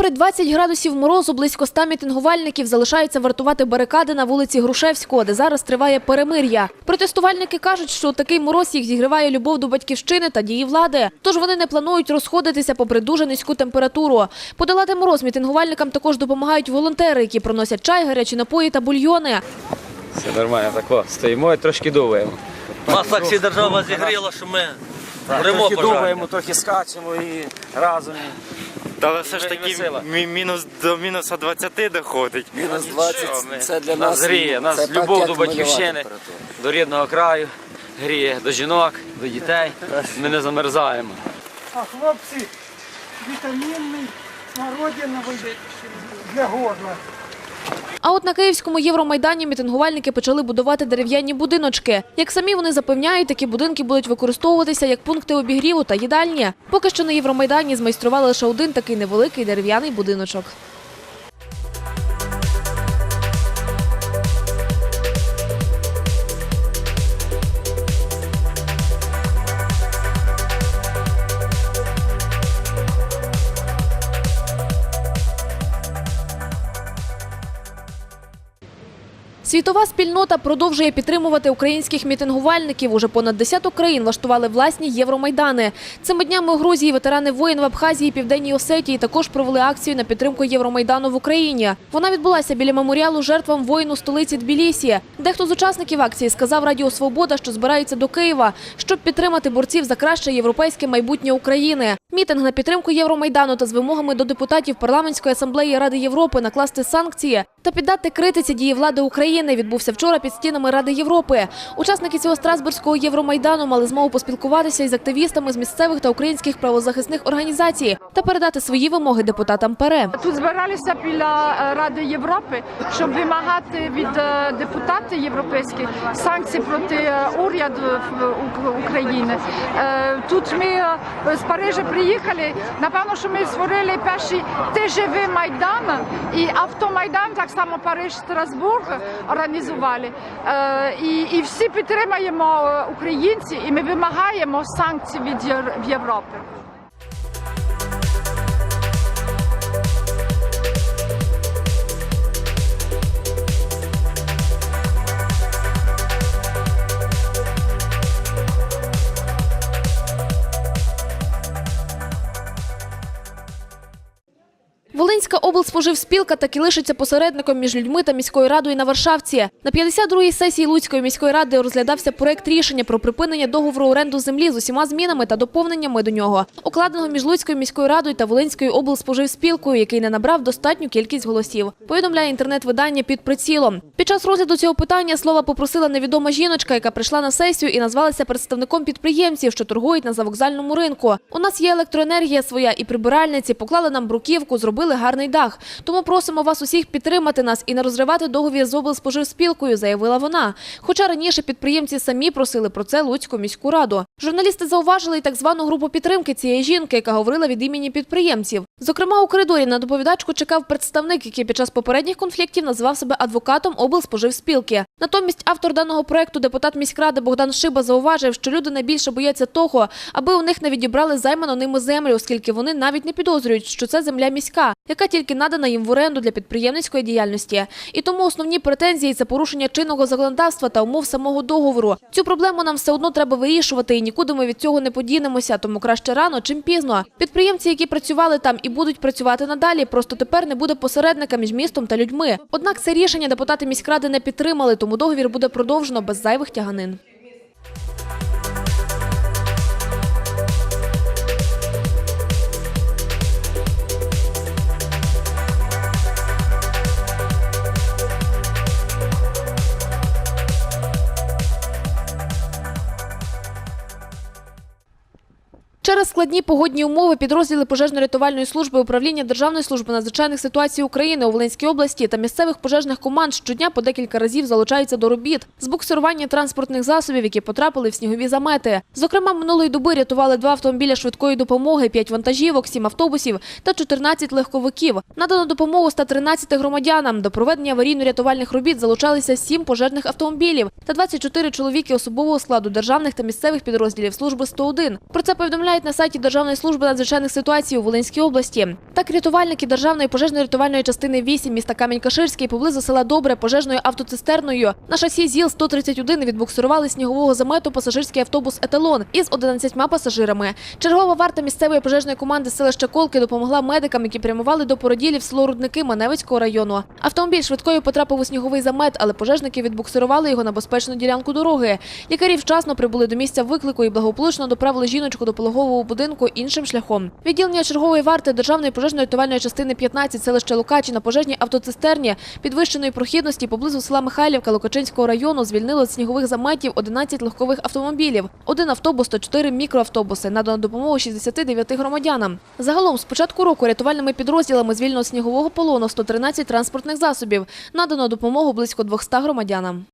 Попри 20 градусів морозу, близько 100 мітингувальників залишаються вартувати барикади на вулиці Грушевського, де зараз триває перемир'я. Протестувальники кажуть, що такий мороз їх зігріває любов до батьківщини та дії влади. Тож вони не планують розходитися попри дуже низьку температуру. Подолати мороз мітингувальникам також допомагають волонтери, які приносять чай, гарячі напої та бульйони. Все нормально, тако. Стоїмо і трошки думаємо. Нас так всі держава зігріла, що ми горемо Трохи думаємо, трохи скачемо і разом. Та але все ж таки весела. мі- мінус до мінуса 20 доходить. Мінус Що 20 ми? це для Нас нас. гріє, нас це любов пакет до батьківщини, до рідного краю, гріє до жінок, до дітей. Ми не замерзаємо. А хлопці вітамінний, смородиновий для горла. А от на київському Євромайдані мітингувальники почали будувати дерев'яні будиночки. Як самі вони запевняють, такі будинки будуть використовуватися як пункти обігріву та їдальні. Поки що на Євромайдані змайстрували лише один такий невеликий дерев'яний будиночок. Світова спільнота продовжує підтримувати українських мітингувальників. Уже понад десяток країн влаштували власні євромайдани. Цими днями у Грузії ветерани воїн в Абхазії Південній Осетії також провели акцію на підтримку Євромайдану в Україні. Вона відбулася біля меморіалу жертвам воїну столиці Тбілісі. Дехто з учасників акції сказав Радіо Свобода, що збираються до Києва, щоб підтримати борців за краще європейське майбутнє України. Мітинг на підтримку Євромайдану та з вимогами до депутатів парламентської асамблеї Ради Європи накласти санкції та піддати критиці дії влади України відбувся вчора під стінами Ради Європи. Учасники цього Страсбурзького Євромайдану мали змогу поспілкуватися із активістами з місцевих та українських правозахисних організацій та передати свої вимоги депутатам ПЕРЕ. Тут збиралися біля е, Ради Європи, щоб вимагати від е, депутатів європейських санкцій проти е, уряду України. Тут ми з Парижа приїхали. Напевно, що ми створили перший ТЖВ Майдан і автомайдан, так само Париж, Страсбург організували. Е, І, і всі підтримаємо е, українці, і ми вимагаємо санкцій від Європи. Волинська облспоживспілка таки лишиться посередником між людьми та міською радою на Варшавці. На 52-й сесії Луцької міської ради розглядався проект рішення про припинення договору оренду землі з усіма змінами та доповненнями до нього, укладеного між Луцькою міською радою та Волинською облспоживспілкою, який не набрав достатню кількість голосів. Повідомляє інтернет-видання під прицілом. Під час розгляду цього питання слова попросила невідома жіночка, яка прийшла на сесію і назвалася представником підприємців, що торгують на завокзальному ринку. У нас є електроенергія своя і прибиральниці, поклали нам бруківку, зробили гарний дах. Тому просимо вас усіх підтримати нас і не розривати договір з облспоживспілкою, заявила вона. Хоча раніше підприємці самі просили про це Луцьку міську раду. Журналісти зауважили і так звану групу підтримки цієї жінки, яка говорила від імені підприємців. Зокрема, у коридорі на доповідачку чекав представник, який під час попередніх конфліктів називав себе адвокатом облспоживспілки. Натомість автор даного проекту, депутат міськради Богдан Шиба, зауважив, що люди найбільше бояться того, аби у них не відібрали займану ними землю, оскільки вони навіть не підозрюють, що це земля міська, яка тільки надана їм в оренду для підприємницької діяльності. І тому основні претензії це порушення чинного законодавства та умов самого договору. Цю проблему нам все одно треба вирішувати, і нікуди ми від цього не подінемося. Тому краще рано, чим пізно. Підприємці, які працювали там і будуть працювати надалі, просто тепер не буде посередника між містом та людьми. Однак це рішення депутати міськради не підтримали, тому договір буде продовжено без зайвих тяганин. Через складні погодні умови підрозділи пожежно-рятувальної служби управління Державної служби надзвичайних ситуацій України у Волинській області та місцевих пожежних команд щодня по декілька разів залучаються до робіт з буксирування транспортних засобів, які потрапили в снігові замети. Зокрема, минулої доби рятували два автомобіля швидкої допомоги, п'ять вантажівок, сім автобусів та 14 легковиків. Надано допомогу 113 громадянам. До проведення аварійно-рятувальних робіт залучалися сім пожежних автомобілів та 24 чоловіки особового складу державних та місцевих підрозділів служби 101. Про це повідомляють на сайті Державної служби надзвичайних ситуацій у Волинській області. Так, рятувальники Державної пожежно-рятувальної частини 8 міста Камінь-Каширський поблизу села Добре пожежною автоцистерною на шасі ЗІЛ-131 відбуксирували снігового замету пасажирський автобус «Еталон» із 11 пасажирами. Чергова варта місцевої пожежної команди селища Колки допомогла медикам, які прямували до породілів село Рудники Маневицького району. Автомобіль швидкою потрапив у сніговий замет, але пожежники відбуксирували його на безпечну ділянку дороги. Лікарі вчасно прибули до місця виклику і благополучно доправили жіночку до пологового будинку іншим шляхом. Відділення чергової варти Державної пожежно-рятувальної частини 15 селища Лукачі на пожежній автоцистерні підвищеної прохідності поблизу села Михайлівка Лукачинського району звільнило з снігових заметів 11 легкових автомобілів, один автобус та 4 мікроавтобуси. Надано допомогу 69 громадянам. Загалом з початку року рятувальними підрозділами звільнено снігового полону 113 транспортних засобів. Надано допомогу близько 200 громадянам.